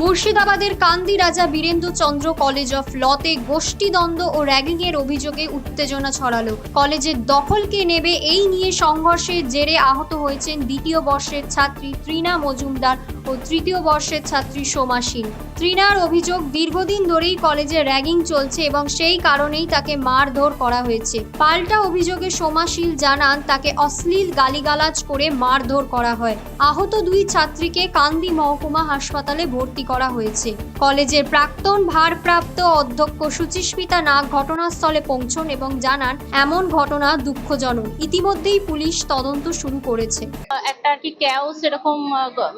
মুর্শিদাবাদের Kandi Raja Birendra Chandra college of লতে গোষ্ঠীদ্বন্দ্ব ও র্যাগিংয়ের অভিযোগে উত্তেজনা ছড়ালো। কলেজের দখলকে নেবে এই নিয়ে সংঘর্ষের জেরে আহত হয়েছেন দ্বিতীয় বর্ষের ছাত্রী ত্রিনা মজুমদার ও তৃতীয় বর্ষের ছাত্রী সোমা সিং। ত্রিনার অভিযোগ, দীর্ঘদিন ধরেই কলেজে র্যাগিং চলছে এবং সেই কারণেই তাকে মারধর করা হয়েছে। পাল্টা অভিযোগে সোমাশীল জানান, তাকে অশ্লীল গালিগালাজ করে মারধর করা হয়। আহত দুই ছাত্রীকে কান্দি মহকুমা হাসপাতালে ভর্তি করা হয়েছে। কলেজের প্রাক্তন ভারপ্রাপ্ত অধ্যক্ষ সুচিস্মিতা নাগ ঘটনাস্থলে পৌঁছন এবং জানান এমন ঘটনা দুঃখজনক। ইতিমধ্যেই পুলিশ তদন্ত শুরু করেছে। একটা আর কি ক্যাওস এরকম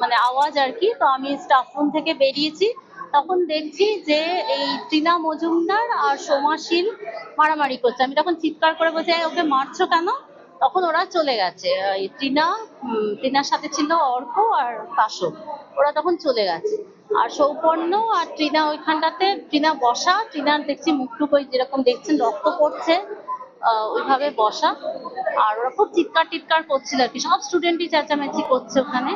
মানে আওয়াজ আর কি। তো আমি স্টাফ রুম থেকে বেরিয়েছি। তখন দেখছি যে এই টিনা মজুমদার আর সোমাশীল মারামারি করছে। আমি তখন চিৎকার করে বলছি "এই, ওকে মারছো কেন? তখন ওরা চলে গেছে। টিনা টিনার সাথে ছিল অর্ক আর কাশব ওরা তখন চলে গেছে। আর সৌপর্ণ আর টিনা ওইখানটাতে, টিনা বসা টিনার দেখছি মুখ টুক ওই যেরকম দেখছেন রক্ত পড়ছে ওইভাবে বসা। আর ওরা খুব চিৎকার টিৎকার করছিল আর কি। সব স্টুডেন্টই চেঁচামেচি করছে ওখানে।